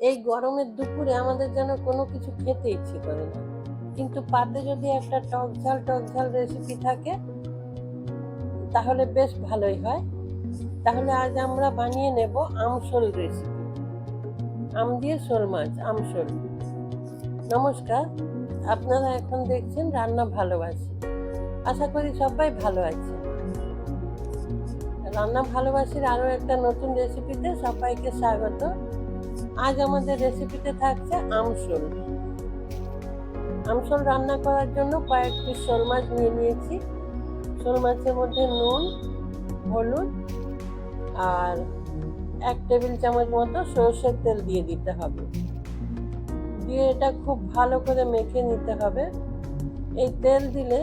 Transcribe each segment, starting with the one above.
এই গরমের দুপুরে আমাদের যেন কোনো কিছু খেতে ইচ্ছে করে না। কিন্তু পাতে যদি একটা টক ঝাল টক ঝাল রেসিপি থাকে, তাহলে বেশ ভালোই হয়। তাহলে আজ আমরা বানিয়ে নেব আমশোল রেসিপি আম দিয়ে শোল মাছ, আমশোল। নমস্কার, আপনারা এখন দেখছেন রান্না ভালোবাসি। আশা করি সবাই ভালো আছে রান্না ভালোবাসির আরও একটা নতুন রেসিপিতে সবাইকে স্বাগত। আজ আমাদের রেসিপিতে থাকছে আমশোল আমশোল রান্না করার জন্য কয়েক পিস শোল মাছ নিয়ে নিয়েছি। শোল মাছের মধ্যে নুন, হলুদ আর এক টেবিল চামচ মতো সর্ষের তেল দিয়ে দিতে হবে। দিয়ে এটা খুব ভালো করে মেখে নিতে হবে। এই তেল দিলে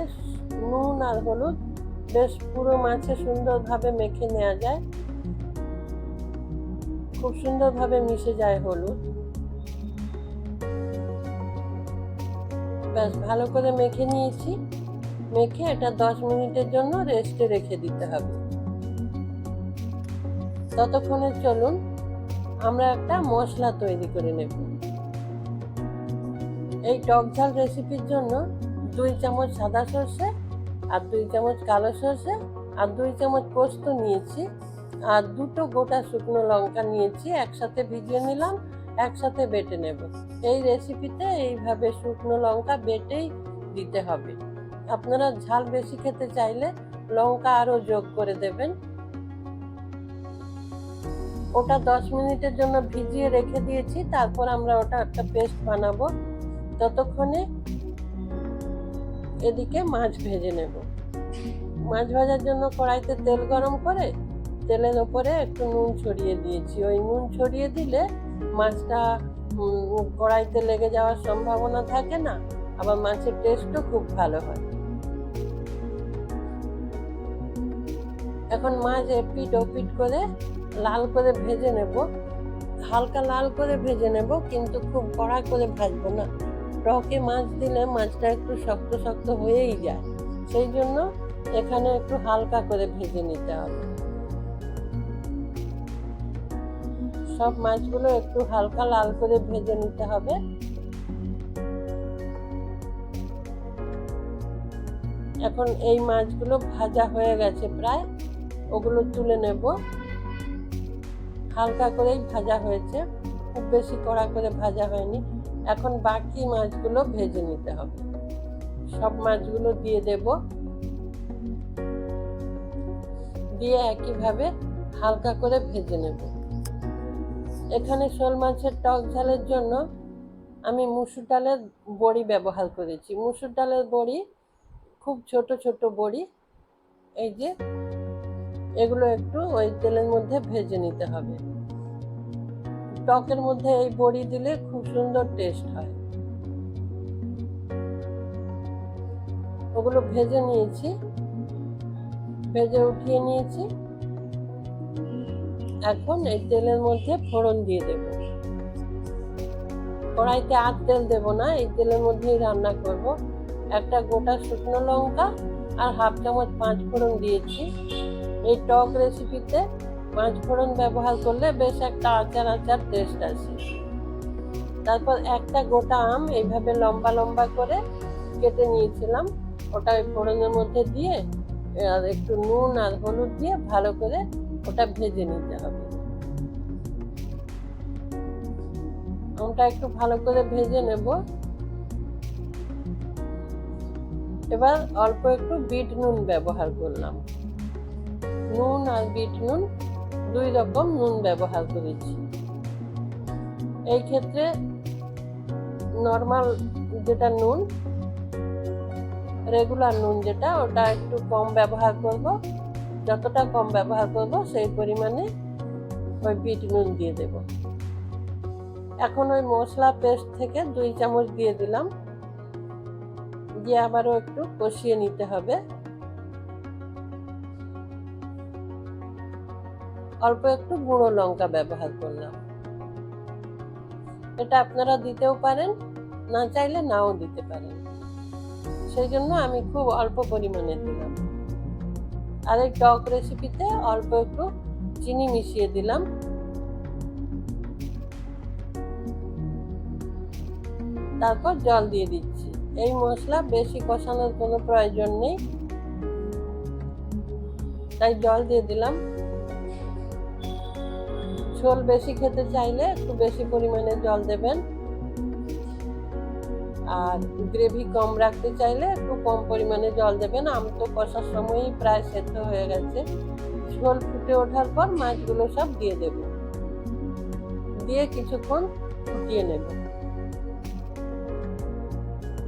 নুন আর হলুদ বেশ পুরো মাছে সুন্দরভাবে মেখে নেওয়া যায়। খুব সুন্দরভাবে মিশে যায় হলুদ। ব্যাস, ভালো করে মেখে নিয়েছি। মেখে এটা দশ মিনিটের জন্য রেস্টে রেখে দিতে হবে। ততক্ষণে চলুন, আমরা একটা মশলা তৈরি করে নেব। এই টক ঝাল রেসিপির জন্য দুই চামচ সাদা সর্ষে আর দুই চামচ কালো সর্ষে আর দুই চামচ পোস্ত নিয়েছি। আর দুটো গোটা শুকনো লঙ্কা নিয়েছি, একসাথে ভিজিয়ে নিলাম, একসাথে বেটে নেব। এই রেসিপিতে এইভাবে শুকনো লঙ্কা বেটেই দিতে হবে। আপনারা ঝাল বেশি খেতে চাইলে লঙ্কা আরও যোগ করে দেবেন। ওটা দশ মিনিটের জন্য ভিজিয়ে রেখে দিয়েছি, তারপর আমরা ওটা একটা পেস্ট বানাবো। ততক্ষণে এদিকে মাছ ভেজে নেব। মাছ ভাজার জন্য কড়াইতে তেল গরম করে তেলের ওপরে একটু নুন ছড়িয়ে দিয়েছি। ওই নুন ছড়িয়ে দিলে মাছটা কড়াইতে লেগে যাওয়ার সম্ভাবনা থাকে না, আবার মাছের টেস্টও খুব ভালো হয়। এখন মাছ এপিট ওপিট করে লাল করে ভেজে নেব। হালকা লাল করে ভেজে নেব, কিন্তু খুব কড়া করে ভাজবো না। টকে মাছ দিলে মাছটা একটু শক্ত শক্ত হয়েই যায়। সেই জন্য এখানে একটু হালকা করে ভেজে নিতে হবে। সব মাছগুলো একটু হালকা লাল করে ভেজে নিতে হবে। এখন এই মাছগুলো ভাজা হয়ে গেছে প্রায়, ওগুলো তুলে নেব। হালকা করেই ভাজা হয়েছে, খুব বেশি কড়া করে ভাজা হয়নি। এখন বাকি মাছগুলো ভেজে নিতে হবে। সব মাছগুলো দিয়ে দেব। দিয়ে একইভাবে হালকা করে ভেজে নেব। এখানে শোল মাছের টক ঝালের জন্য আমি মুসুর ডালের বড়ি ব্যবহার করেছি। মুসুর ডালের বড়ি খুব ছোট ছোট বড়ি। এই যে এগুলো একটু ওই তেলের মধ্যে ভেজে নিতে হবে। টকের মধ্যে এই বড়ি দিলে খুব সুন্দর টেস্ট হয়। ওগুলো ভেজে নিয়েছি। ভেজে উঠিয়ে নিয়েছি। এখন এই তেলের মধ্যে ফোড়ন দিয়ে দেব। কড়াইতে আর তেল দেব না, এই তেলের মধ্যেই রান্না করব। একটা গোটা শুকনো লঙ্কা আর হাফ চামচ পাঁচ ফোড়ন দিয়েছি। এই টক রেসিপিতে পাঁচ ফোড়ন ব্যবহার করলে বেশ একটা আচার আচার টেস্ট আসে। তারপর একটা গোটা আম এইভাবে লম্বা লম্বা করে কেটে নিয়েছিলাম। ওটা ওই ফোড়নের মধ্যে দিয়ে, আর একটু নুন আর হলুদ দিয়ে ভালো করে ওটা ভেজে নিতে হবে। আমটা একটু ভালো করে ভেজে নেব। এবার অল্প একটু বিট নুন ব্যবহার করলাম। নুন আর বিট নুন, দুই রকম নুন ব্যবহার করেছি। এই ক্ষেত্রে নর্মাল যেটা নুন রেগুলার নুন যেটা, ওটা একটু কম ব্যবহার করব। যতটা কম ব্যবহার করব, সেই পরিমাণে ওই বিট নুন দিয়ে দেব। এখন ওই মশলা পেস্ট থেকে দুই চামচ দিয়ে দিলাম। দিয়ে আবারও একটু কষিয়ে নিতে হবে। অল্প একটু গুঁড়ো লঙ্কা ব্যবহার করলাম। এটা আপনারা দিতেও পারেন, না চাইলে নাও দিতে পারেন। সেই জন্য আমি খুব অল্প পরিমাণে দিলাম। আর এই টক রেসিপিতে অল্প একটু চিনি মিশিয়ে দিলাম। তারপর জল দিয়ে দিচ্ছি। এই মশলা বেশি কষানোর কোনো প্রয়োজন নেই। তাই জল দিয়ে দিলাম। ঝোল বেশি খেতে চাইলে একটু বেশি পরিমাণে জল দেবেন। আর গ্রেভি কম রাখতে চাইলে একটু কম পরিমাণে জল দেবেন। আম তো কষার সময়ই প্রায় সেদ্ধ হয়ে গেছে। ঝোল ফুটে ওঠার পর মাছগুলো সব দিয়ে দেব। দিয়ে কিছুক্ষণ ফুটিয়ে নেব।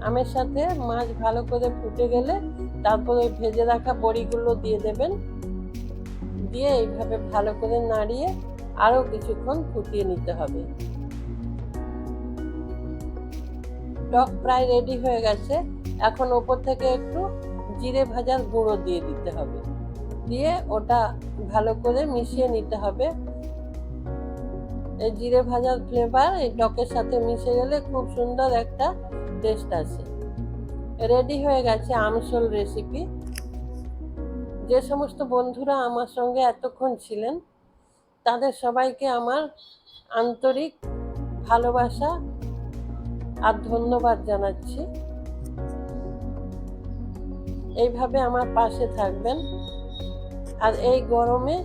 আমের সাথে মাছ ভালো করে ফুটে গেলে তারপর ওই ভেজে রাখা বড়িগুলো দিয়ে দেবেন। দিয়ে এইভাবে ভালো করে নাড়িয়ে আরও কিছুক্ষণ ফুটিয়ে নিতে হবে। টক প্রায় রেডি হয়ে গেছে। এখন ওপর থেকে একটু জিরে ভাজার গুঁড়ো দিয়ে দিতে হবে। দিয়ে ওটা ভালো করে মিশিয়ে নিতে হবে। এই জিরে ভাজার ফ্লেভার এই টকের সাথে মিশে গেলে খুব সুন্দর একটা টেস্ট আসে। রেডি হয়ে গেছে আমসল রেসিপি যে সমস্ত বন্ধুরা আমার সঙ্গে এতক্ষণ ছিলেন, তাদের সবাইকে আমার আন্তরিক ভালোবাসা আর ধন্যবাদ জানাচ্ছি। এইভাবে আমার পাশে থাকবেন। আর এই গরমে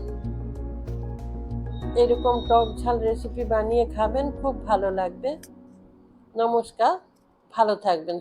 এরকম টক ঝাল রেসিপি বানিয়ে খাবেন, খুব ভালো লাগবে। নমস্কার, ভালো থাকবেন।